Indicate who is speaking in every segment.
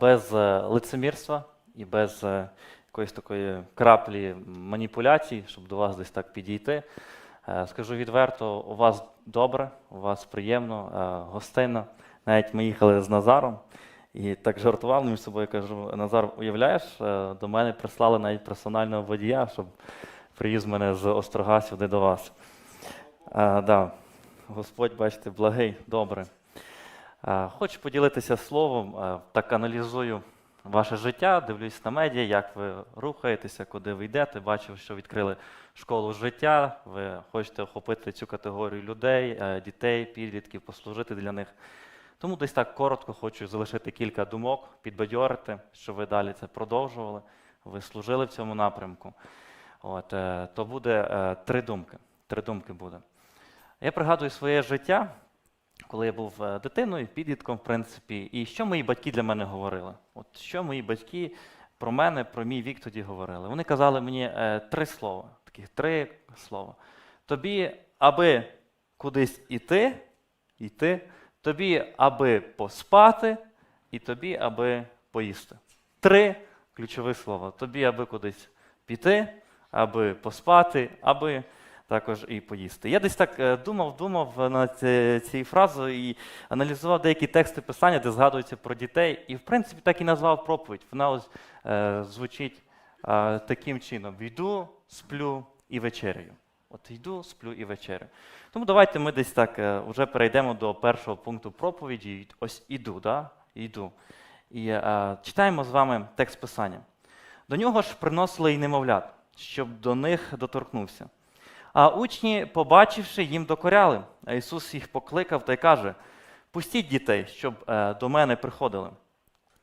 Speaker 1: без е, лицемірства і без е, якоїсь такої краплі маніпуляцій, щоб до вас десь так підійти. Е, Скажу відверто, у вас добре, у вас приємно, гостинно. Навіть ми їхали з Назаром і так жартував між собою. Кажу, Назар, уявляєш, до мене прислали навіть персонального водія, щоб привіз мене з Острога сюди до вас. Е, да. Господь, бачите, благий, добре. Хочу поділитися словом, так аналізую ваше життя, дивлюсь на медіа, як ви рухаєтеся, куди ви йдете. Бачив, що відкрили школу життя. Ви хочете охопити цю категорію людей, е, дітей, підлітків, послужити для них. Тому десь так коротко хочу залишити кілька думок, підбадьорити, щоб ви далі це продовжували. Ви служили в цьому напрямку. От, е, то буде е, три думки. Три думки буде. Я пригадую своє життя, коли я був е, дитиною, підлітком, в принципі, і що мої батьки для мене говорили? От що мої батьки про мене, про мій вік тоді говорили? Вони казали мені е, три слова, таких три слова. Тобі, аби кудись іти, йти, тобі, аби поспати, і тобі, аби поїсти. Три ключові слова. Тобі, аби кудись піти, аби поспати, аби також і поїсти. Я десь так е, думав, думав над ці- цією фразою і аналізував деякі тексти писання, де згадується про дітей, і в принципі так і назвав проповідь. Вона ось е, звучить е, таким чином: йду, сплю і вечеряю. От йду, сплю і вечеряю. Тому давайте ми десь так е, вже перейдемо до першого пункту проповіді. Ось іду, да? йду. І е, читаємо з вами текст писання. До нього ж приносили й немовлят, щоб до них доторкнувся. А учні, побачивши, їм докоряли. А Ісус їх покликав та й каже: Пустіть дітей, щоб е, до мене приходили.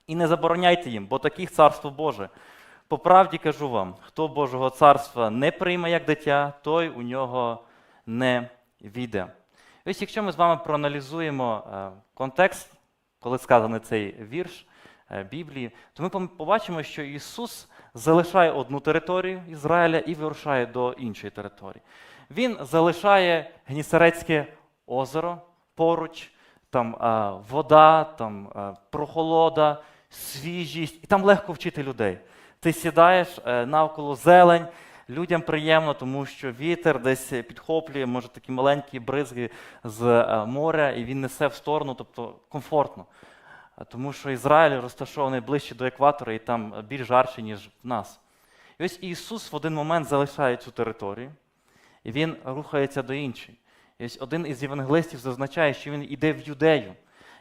Speaker 1: І не забороняйте їм, бо таких царство Боже. По правді кажу вам, хто Божого царства не прийме як дитя, той у нього не війде. Ось якщо ми з вами проаналізуємо е, контекст, коли сказаний цей вірш е, Біблії, то ми побачимо, що Ісус залишає одну територію Ізраїля і вирушає до іншої території. Він залишає Гнісарецьке озеро поруч, там е, вода, там е, прохолода, свіжість, і там легко вчити людей. Ти сідаєш е, навколо зелень, людям приємно, тому що вітер десь підхоплює, може такі маленькі бризги з е, моря, і він несе в сторону, тобто комфортно. Тому що Ізраїль розташований ближче до екватора і там більш жарче, ніж в нас. І ось Ісус в один момент залишає цю територію, і Він рухається до іншої. І ось один із євангелистів зазначає, що він йде в Юдею.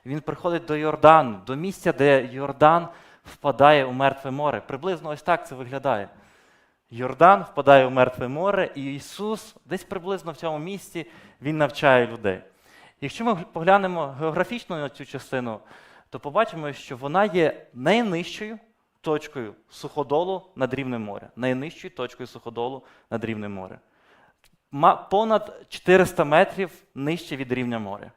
Speaker 1: Він приходить до Йордану, до місця, де Йордан впадає у мертве море. Приблизно ось так це виглядає. Йордан впадає у мертве море, і Ісус десь приблизно в цьому місці Він навчає людей. Якщо ми поглянемо географічно на цю частину, то побачимо, що вона є найнижчою точкою суходолу над рівнем моря. Найнижчою точкою суходолу над рівнем моря. Понад 400 метрів нижче від рівня моря.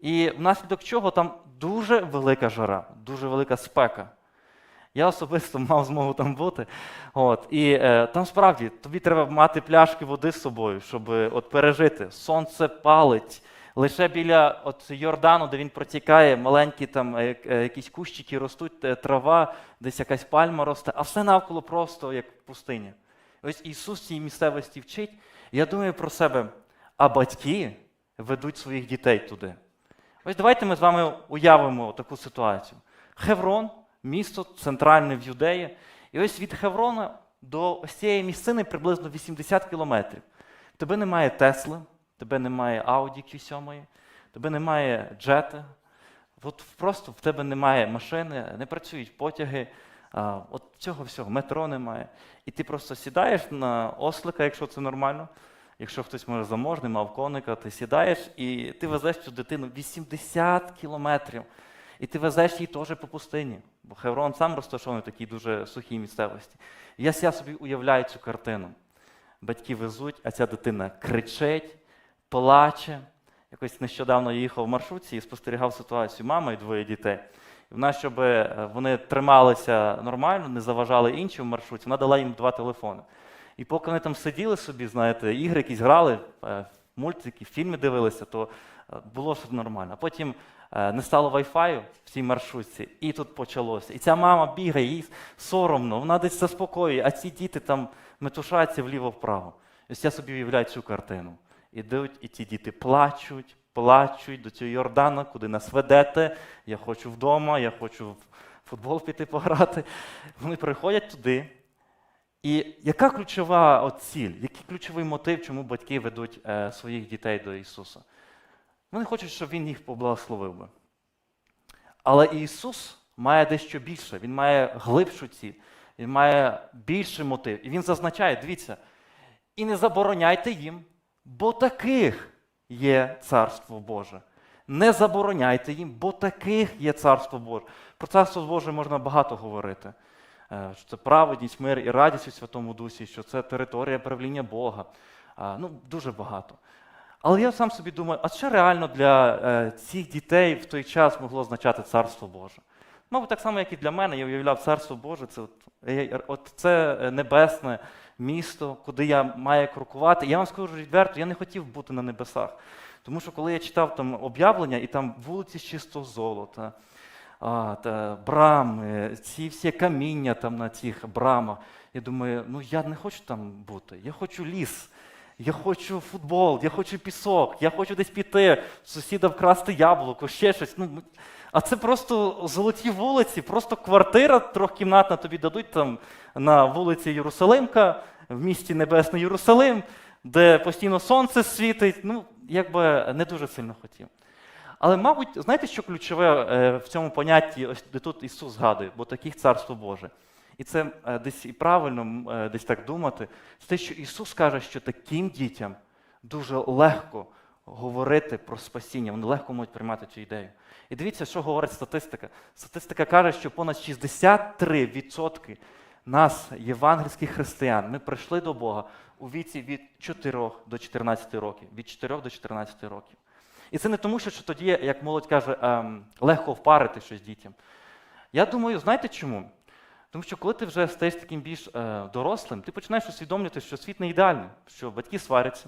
Speaker 1: І внаслідок чого там дуже велика жара, дуже велика спека. Я особисто мав змогу там бути. От, і е, там справді тобі треба мати пляшки води з собою, щоб е, от, пережити. Сонце палить. Лише біля от, Йордану, де він протікає, маленькі там е, е, якісь кущики ростуть, е, трава, десь якась пальма росте, а все навколо просто як пустиня. Ось Ісус цій місцевості вчить. Я думаю про себе, а батьки ведуть своїх дітей туди. Ось давайте ми з вами уявимо таку ситуацію. Хеврон, місто центральне в Юдеї. І ось від Хеврона до ось цієї місцини приблизно 80 кілометрів. Тебе немає Тесли, тебе немає Audi Q7, тебе немає джета. От просто в тебе немає машини, не працюють потяги, от цього всього, метро немає. І ти просто сідаєш на ослика, якщо це нормально. Якщо хтось може заможний, мав коника, ти сідаєш і ти везеш цю дитину 80 кілометрів. І ти везеш її теж по пустині. Бо Хеврон сам розташований в такій дуже сухій місцевості. Я ся собі уявляю цю картину. Батьки везуть, а ця дитина кричить, плаче. Якось нещодавно їхав в маршрутці і спостерігав ситуацію мама і двоє дітей. І вона, щоб е, вони трималися нормально, не заважали іншим в маршруті, вона дала їм два телефони. І поки вони там сиділи собі, знаєте, ігри якісь грали, е, мультики, фільми дивилися, то е, було все нормально. А потім не стало вайфаю в цій маршрутці, і тут почалося. І ця мама бігає, їй соромно, вона десь заспокоює, а ці діти там метушаються вліво-вправо. Ось я собі уявляю цю картину. Ідуть, і ті діти плачуть, плачуть до цього Йордана, куди нас ведете. Я хочу вдома, я хочу в футбол піти пограти. Вони приходять туди. І яка ключова ціль, який ключовий мотив, чому батьки ведуть е, своїх дітей до Ісуса? Вони хочуть, щоб Він їх поблагословив би. Але Ісус має дещо більше, Він має глибшу ціль, Він має більший мотив. І Він зазначає, дивіться, і не забороняйте їм, бо таких є Царство Боже. Не забороняйте їм, бо таких є Царство Боже. Про Царство Боже можна багато говорити. Е, Що це праведність, мир і радість у Святому Дусі, що це територія правління Бога. Ну, дуже багато. Але я сам собі думаю, а що реально для е, цих дітей в той час могло означати Царство Боже? Мабуть, так само, як і для мене, я уявляв Царство Боже, це от, от це е, небесне місто, куди я маю крокувати. Я вам скажу відверто, я не хотів бути на небесах. Тому що коли я читав там об'явлення, і там вулиці з чистого золота, а, та, брами, ці всі каміння там на цих брамах, я думаю, ну я не хочу там бути, я хочу ліс. Я хочу футбол, я хочу пісок, я хочу десь піти, сусіда вкрасти яблуко, ще щось. Ну, а це просто золоті вулиці, просто квартира трьохкімнатна тобі дадуть там на вулиці Єрусалимка, в місті Небесний Єрусалим, де постійно сонце світить. Ну, якби не дуже сильно хотів. Але, мабуть, знаєте, що ключове е, в цьому понятті, ось де тут Ісус згадує, бо таких царство Боже. І це е, десь і правильно е, десь так думати, це те, що Ісус каже, що таким дітям дуже легко говорити про спасіння, вони легко можуть приймати цю ідею. І дивіться, що говорить статистика. Статистика каже, що понад 63% нас, євангельських християн, ми прийшли до Бога у віці від 4 до 14 років. Від 4 до 14 років. І це не тому, що тоді, як молодь каже, ем, легко впарити щось дітям. Я думаю, знаєте чому? Тому що коли ти вже стаєш таким більш е, дорослим, ти починаєш усвідомлювати, що світ не ідеальний, що батьки сваряться,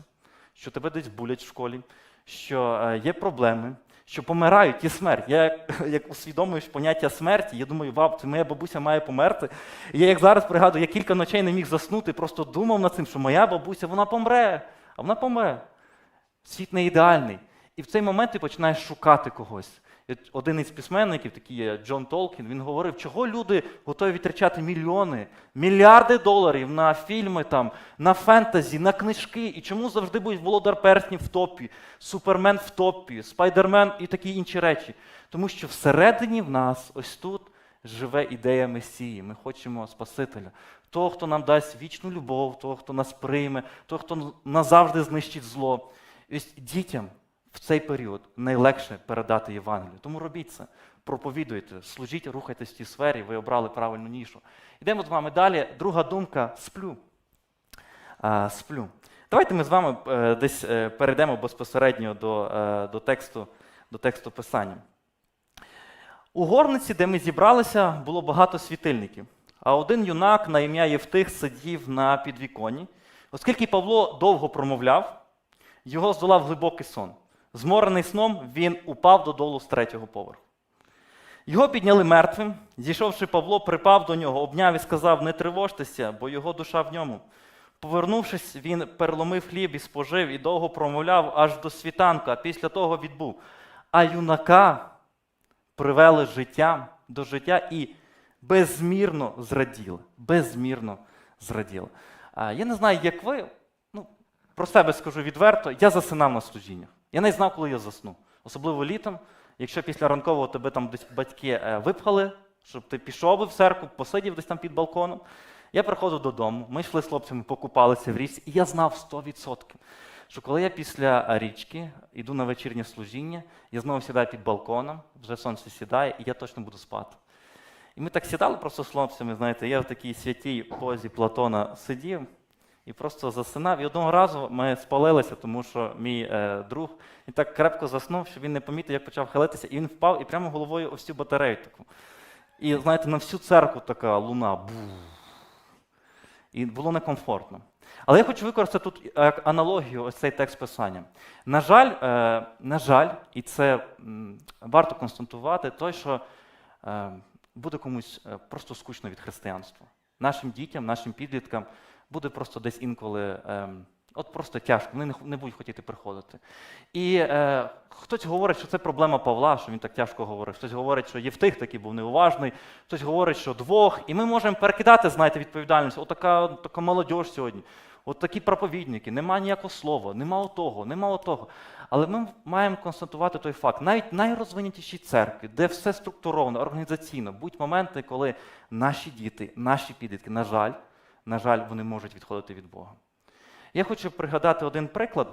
Speaker 1: що тебе десь булять в школі, що е, є проблеми, що помирають, є смерть. Я як, як поняття смерті, я думаю, вау, це моя бабуся має померти. І я як зараз пригадую, я кілька ночей не міг заснути, просто думав над цим, що моя бабуся вона помре, а вона помре. Світ не ідеальний. І в цей момент ти починаєш шукати когось. Один із письменників, такий є Джон Толкін, він говорив, чого люди готові витрачати мільйони, мільярди доларів на фільми, там, на фентезі, на книжки. І чому завжди будуть володар перснів в топі, супермен в топі, спайдермен і такі інші речі. Тому що всередині в нас, ось тут, живе ідея Месії. Ми хочемо Спасителя. Того, хто нам дасть вічну любов, того, хто нас прийме, того, хто назавжди знищить зло. Ось дітям в цей період найлегше передати Євангелію. Тому робіть це, проповідуйте, служіть, рухайтесь в цій сфері, ви обрали правильну нішу. Йдемо з вами далі. Друга думка сплю. А, сплю. Давайте ми з вами е, десь е, перейдемо безпосередньо до, е, до, тексту, до тексту писання. У горниці, де ми зібралися, було багато світильників. А один юнак на ім'я Євтих сидів на підвіконі. Оскільки Павло довго промовляв, його здолав глибокий сон. Зморений сном, він упав додолу з третього поверху. Його підняли мертвим. Зійшовши Павло, припав до нього, обняв і сказав: Не тривожтеся, бо його душа в ньому. Повернувшись, він переломив хліб і спожив, і довго промовляв аж до світанку, а після того відбув. А юнака привели життям до життя і безмірно зраділи. Безмірно зраділи. Я не знаю, як ви, ну, про себе скажу відверто, я засинав на служіннях. Я не знав, коли я засну. Особливо літом, якщо після ранкового тебе там десь батьки е, випхали, щоб ти пішов би в церкву, посидів десь там під балконом. Я приходив додому, ми йшли з хлопцями, покупалися в річці, і я знав 100%, що коли я після річки йду на вечірнє служіння, я знову сідаю під балконом, вже сонце сідає, і я точно буду спати. І ми так сідали просто з хлопцями, знаєте, я в такій святій позі Платона сидів і просто засинав. І одного разу ми спалилися, тому що мій е, друг він так крепко заснув, що він не помітив, як почав хилитися, і він впав і прямо головою ось цю батарею таку. І знаєте, на всю церкву така луна. Бу. І було некомфортно. Але я хочу використати тут як аналогію ось цей текст писання. На жаль, е, на жаль, і це м, варто констатувати, той, що е, буде комусь е, просто скучно від християнства. Нашим дітям, нашим підліткам буде просто десь інколи. ем, От просто тяжко, вони не, будуть хотіти приходити. І е, хтось говорить, що це проблема Павла, що він так тяжко говорить. Хтось говорить, що Євтих такий був неуважний, хтось говорить, що двох. І ми можемо перекидати, знаєте, відповідальність. Отака, така молодь сьогодні, от такі проповідники, нема ніякого слова, нема того, нема того. Але ми маємо констатувати той факт. Навіть найрозвинятіші церкви, де все структуровано, організаційно, будуть моменти, коли наші діти, наші підлітки, на жаль, на жаль, вони можуть відходити від Бога. Я хочу пригадати один приклад.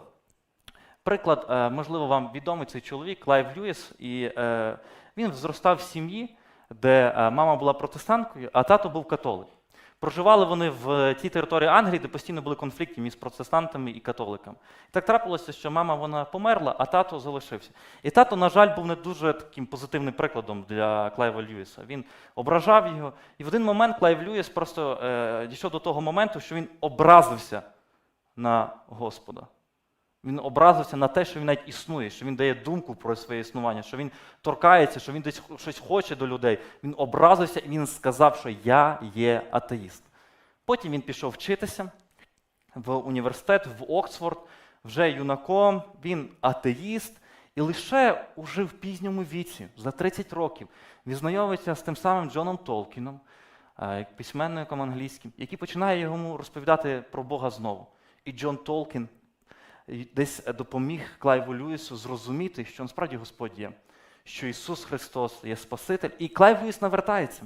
Speaker 1: Приклад, е, можливо, вам відомий цей чоловік Клайв Льюіс, і е, він зростав в сім'ї, де е, мама була протестанткою, а тато був католик. Проживали вони в тій території Англії, де постійно були конфлікти між протестантами і католиками. І так трапилося, що мама вона померла, а тато залишився. І тато, на жаль, був не дуже таким позитивним прикладом для Клайва Льюіса. Він ображав його. І в один момент Клайв Льюіс просто е, дійшов до того моменту, що він образився на Господа. Він образився на те, що він навіть існує, що він дає думку про своє існування, що він торкається, що він десь щось хоче до людей. Він образився і він сказав, що я є атеїст. Потім він пішов вчитися в університет, в Оксфорд, вже юнаком, він атеїст, і лише уже в пізньому віці, за 30 років, він знайомиться з тим самим Джоном Толкіном, е, письменником англійським, який починає йому розповідати про Бога знову. І Джон Толкін десь допоміг Клайву Льюісу зрозуміти, що насправді Господь є, що Ісус Христос є Спаситель, і Клайв Льюіс навертається.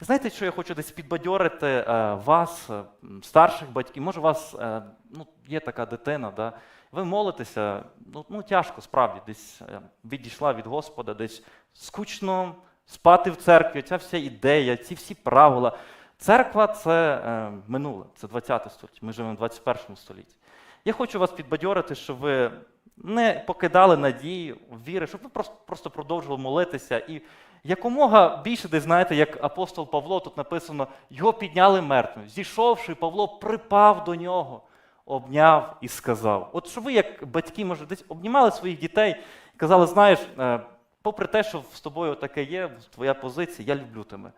Speaker 1: Знаєте, що я хочу десь підбадьорити е, вас, е, старших батьків, може, у вас е, ну, є така дитина, да? ви молитеся, ну, ну тяжко справді, десь е, відійшла від Господа, десь скучно спати в церкві, ця вся ідея, ці всі правила. Церква це е, минуле, це 20 століття, ми живемо в 21 столітті. Я хочу вас підбадьорити, щоб ви не покидали надії, віри, щоб ви просто, просто продовжували молитися. І якомога більше, десь знаєте, як апостол Павло, тут написано, його підняли мертвим. Зійшовши, Павло припав до нього, обняв і сказав. От що ви, як батьки, може, десь обнімали своїх дітей і казали, знаєш, е, попри те, що з тобою таке є, твоя позиція, я люблю тебе.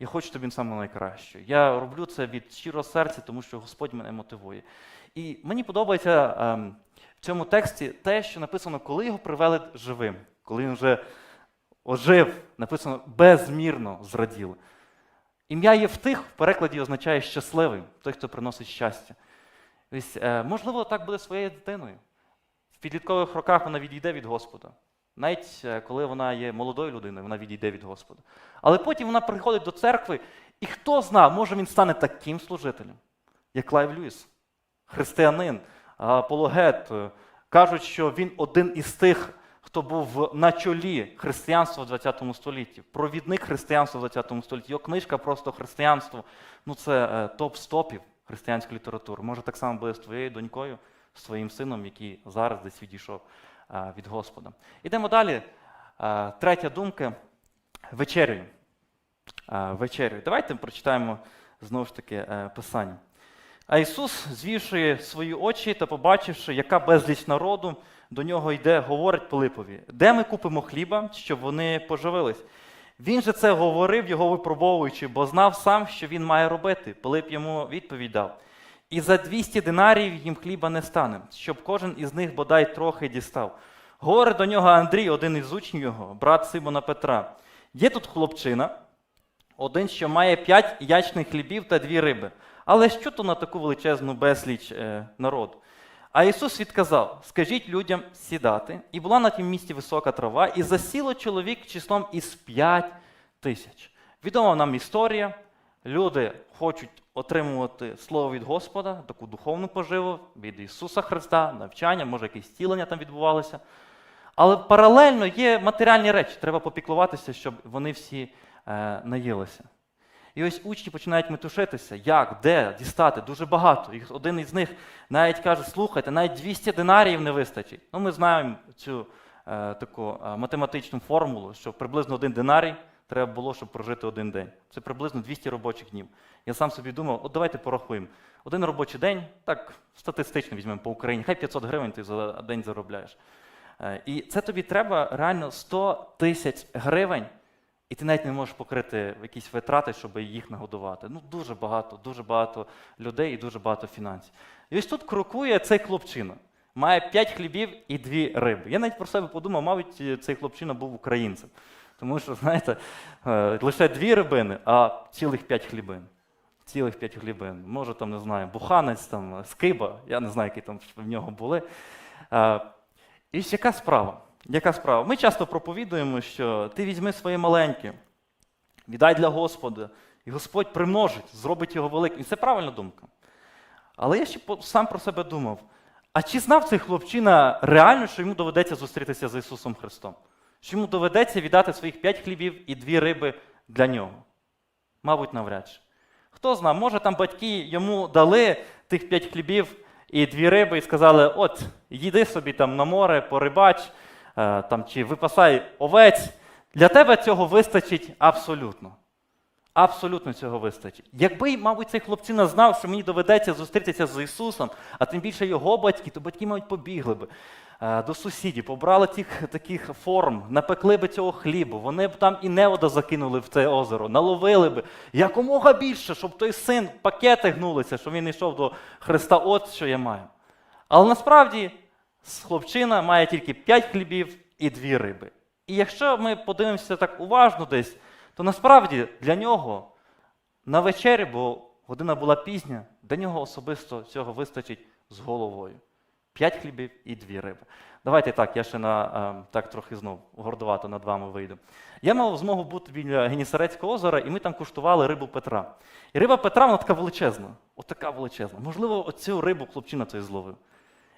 Speaker 1: Я хочу тобі саме найкраще. Я роблю це від щирого серця, тому що Господь мене мотивує. І мені подобається ем, в цьому тексті те, що написано, коли його привели живим, коли він вже ожив, написано безмірно зраділи. Ім'я Євтих в перекладі означає щасливий, той, хто приносить щастя. Тобто, е, можливо, так буде своєю дитиною. В підліткових роках вона відійде від Господа. Навіть е, коли вона є молодою людиною, вона відійде від Господа. Але потім вона приходить до церкви, і хто знає, може він стане таким служителем, як Клайв Льюіс, християнин, апологет. Е, Кажуть, що він один із тих, хто був на чолі християнства в ХХ столітті, провідник християнства в ХХ столітті. Його книжка просто християнство. Ну, це е, топ-стопів християнської літератури. Може, так само буде з твоєю донькою, з твоїм сином, який зараз десь відійшов е, від Господа. Ідемо далі. Третя думка вечерю. Вечерю. Давайте прочитаємо знову ж таки Писання. А Ісус, звівши свої очі та побачивши, яка безліч народу до нього йде, говорить Пилипові, де ми купимо хліба, щоб вони поживились. Він же це говорив, його випробовуючи, бо знав сам, що він має робити. Пилип йому відповідь дав. І за 200 динарів їм хліба не стане, щоб кожен із них бодай трохи дістав. Говорить до нього Андрій, один із учнів його, брат Симона Петра. Є тут хлопчина, один, що має п'ять ячних хлібів та дві риби. Але що то на таку величезну безліч е, народу? А Ісус відказав: скажіть людям сідати, і була на тім місці висока трава, і засіло чоловік числом із п'ять тисяч. Відома нам історія. Люди хочуть отримувати слово від Господа, таку духовну поживу від Ісуса Христа, навчання, може якесь стілення там відбувалося. Але паралельно є матеріальні речі, треба попіклуватися, щоб вони всі наїлися. І ось учні починають метушитися, як, де дістати, дуже багато. І один із них навіть каже: слухайте, навіть 200 динаріїв не вистачить. Ну, ми знаємо цю е, таку е, математичну формулу, що приблизно один динарій треба було, щоб прожити один день. Це приблизно 200 робочих днів. Я сам собі думав, от давайте порахуємо. Один робочий день, так статистично візьмемо по Україні, хай 500 гривень ти за день заробляєш. Е, І це тобі треба реально 100 тисяч гривень, і ти навіть не можеш покрити якісь витрати, щоб їх нагодувати. Ну, дуже багато, дуже багато людей і дуже багато фінансів. І ось тут крокує цей хлопчина. Має 5 хлібів і 2 риби. Я навіть про себе подумав, мабуть, цей хлопчина був українцем. Тому що, знаєте, е, лише дві рибини, а цілих 5 хлібин. Цілих 5 хлібин. Може, там, не знаю, буханець, там, скиба, я не знаю, які там в нього були. Е, І ось яка справа? Яка справа? Ми часто проповідуємо, що ти візьми своє маленьке, віддай для Господа, і Господь примножить, зробить його великим. І це правильна думка. Але я ще сам про себе думав: а чи знав цей хлопчина реально, що йому доведеться зустрітися з Ісусом Христом? Що йому доведеться віддати своїх п'ять хлібів і дві риби для нього? Мабуть, навряд чи. Хто знає, може там батьки йому дали тих п'ять хлібів і дві риби і сказали: от, їди собі там на море, порибач, там, чи випасай овець. Для тебе цього вистачить абсолютно. Абсолютно цього вистачить. Якби, мабуть, цей хлопчина знав, що мені доведеться зустрітися з Ісусом, а тим більше його батьки, то батьки, мабуть, побігли би е, до сусідів, побрали тих таких форм, напекли би цього хлібу, вони б там і невода закинули в це озеро, наловили би якомога більше, щоб той син пакети гнулися, щоб він йшов до Христа. От що я маю. Але насправді хлопчина має тільки 5 хлібів і 2 риби. І якщо ми подивимося так уважно десь, то насправді для нього на вечері, бо година була пізня, для нього особисто цього вистачить з головою. П'ять хлібів і дві риби. Давайте так, я ще на е, так трохи знов гордувато над вами вийду. Я мав змогу бути біля Генісарецького озера, і ми там куштували рибу Петра. І риба Петра, вона така величезна. От така величезна. Можливо, оцю рибу хлопчина той зловив.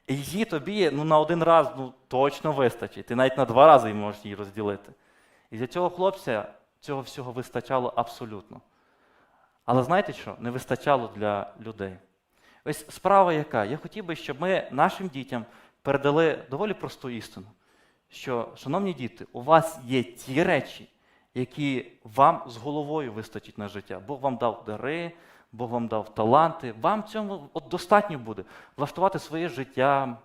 Speaker 1: І її тобі ну, на один раз ну, точно вистачить. Ти навіть на два рази можеш її розділити. І для цього хлопця цього всього вистачало абсолютно. Але знаєте що? Не вистачало для людей. Ось справа яка? Я хотів би, щоб ми нашим дітям передали доволі просту істину, що, шановні діти, у вас є ті речі, які вам з головою вистачить на життя. Бог вам дав дари, Бог вам дав таланти. Вам цьому от достатньо буде влаштувати своє життя,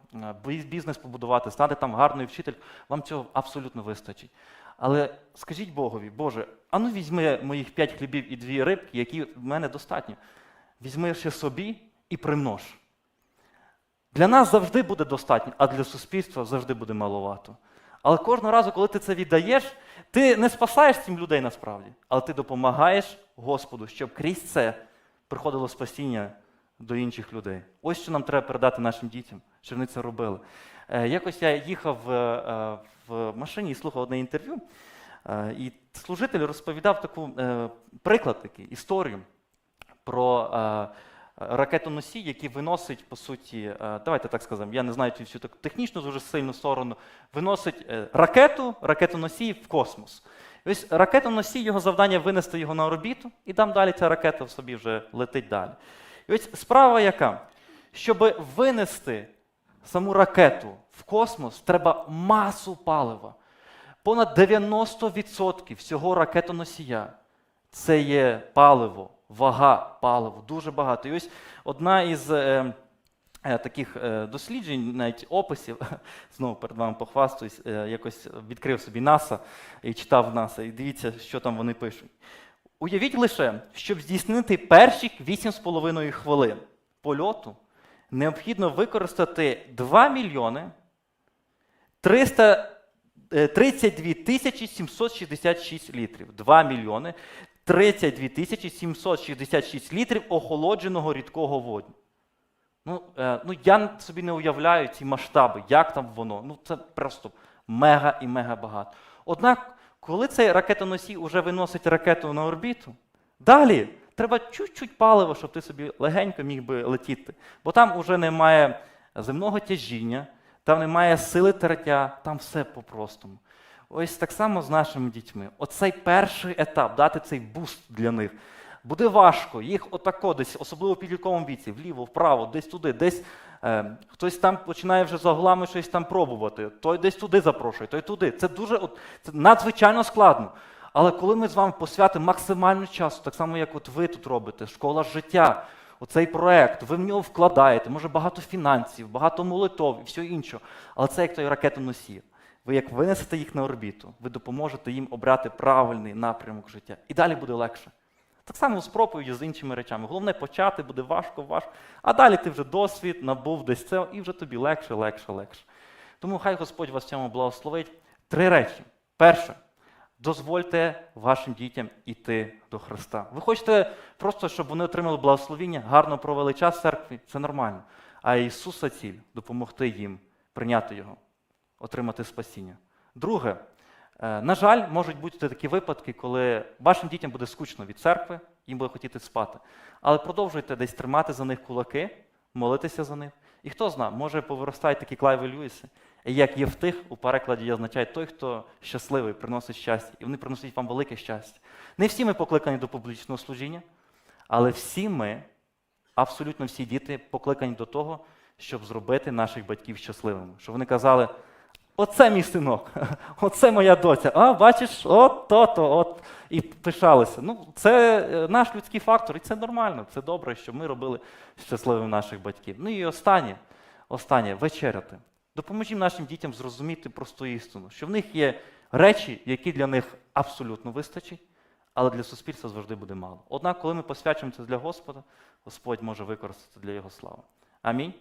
Speaker 1: бізнес побудувати, стати там гарною вчитель. Вам цього абсолютно вистачить. Але скажіть Богові, Боже, а ну візьми моїх п'ять хлібів і дві рибки, які в мене достатньо. Візьми ще собі і примнож. Для нас завжди буде достатньо, а для суспільства завжди буде маловато. Але кожного разу, коли ти це віддаєш, ти не спасаєш цим людей насправді, але ти допомагаєш Господу, щоб крізь це приходило спасіння до інших людей. Ось що нам треба передати нашим дітям, щоб вони це робили. Е, якось я їхав е, е, в машині і слухав одне інтерв'ю, і служитель розповідав таку приклад такий, історію про ракетоносій, який виносить, по суті, давайте так скажемо, я не знаю цю всю таку технічну дуже сильну сторону, виносить ракету, ракетоносій в космос. Ось ракетоносій, його завдання винести його на орбіту, і там далі ця ракета в собі вже летить далі. І ось справа яка? Щоб винести саму ракету в космос, треба масу палива. Понад 90% всього ракетоносія це є паливо, вага паливо, дуже багато. І ось одна із е, таких е, досліджень, навіть описів, знову перед вами похвастаюсь, е, якось відкрив собі НАСА і читав НАСА, і дивіться, що там вони пишуть. Уявіть лише, щоб здійснити перші 8,5 хвилин польоту, необхідно використати 2 мільйони 300 е, 32 тисячі 766 літрів. 2 мільйони 32 тисячі 766 літрів охолодженого рідкого воду. Ну, е, ну, я собі не уявляю ці масштаби, як там воно. Ну, це просто мега і мега багато. Однак, коли цей ракетоносій вже виносить ракету на орбіту, далі треба чуть-чуть палива, щоб ти собі легенько міг би летіти. Бо там вже немає земного тяжіння, там немає сили тертя, там все по-простому. Ось так само з нашими дітьми. Оцей перший етап, дати цей буст для них. Буде важко, їх отако десь, особливо в підлітковому віці, вліво, вправо, десь туди, десь е, хтось там починає вже за углами щось там пробувати, той десь туди запрошує, той туди. Це дуже от, це надзвичайно складно. Але коли ми з вами посвятимо максимально часу, так само, як от ви тут робите, школа життя, оцей проект, ви в нього вкладаєте, може багато фінансів, багато молитов і все інше. Але це як той ракетоносій. Ви як винесете їх на орбіту, ви допоможете їм обрати правильний напрямок життя. І далі буде легше. Так само з проповіддю, з іншими речами. Головне почати, буде важко, важко. А далі ти вже досвід, набув десь це, і вже тобі легше, легше, легше. Тому хай Господь вас в цьому благословить. Три речі. Перше, дозвольте вашим дітям іти до Христа. Ви хочете просто, щоб вони отримали благословіння, гарно провели час в церкві, це нормально. А Ісуса ціль допомогти їм прийняти Його, отримати спасіння. Друге, на жаль, можуть бути такі випадки, коли вашим дітям буде скучно від церкви, їм буде хотіти спати. Але продовжуйте десь тримати за них кулаки, молитися за них. І хто знає, може повиростають такі клайви Льюіси, як є в тих, у перекладі означає той, хто щасливий, приносить щастя, і вони приносять вам велике щастя. Не всі ми покликані до публічного служіння, але всі ми, абсолютно всі діти, покликані до того, щоб зробити наших батьків щасливими. Щоб вони казали: оце мій синок, оце моя доця. А, бачиш, от то-то, от. І пишалися. Ну, це е, наш людський фактор, і це нормально, це добре, що ми робили щасливими наших батьків. Ну і останнє, останнє вечеряти. Допоможімо нашим дітям зрозуміти просту істину, що в них є речі, які для них абсолютно вистачить, але для суспільства завжди буде мало. Однак, коли ми посвячуємо це для Господа, Господь може використати для Його слави. Амінь.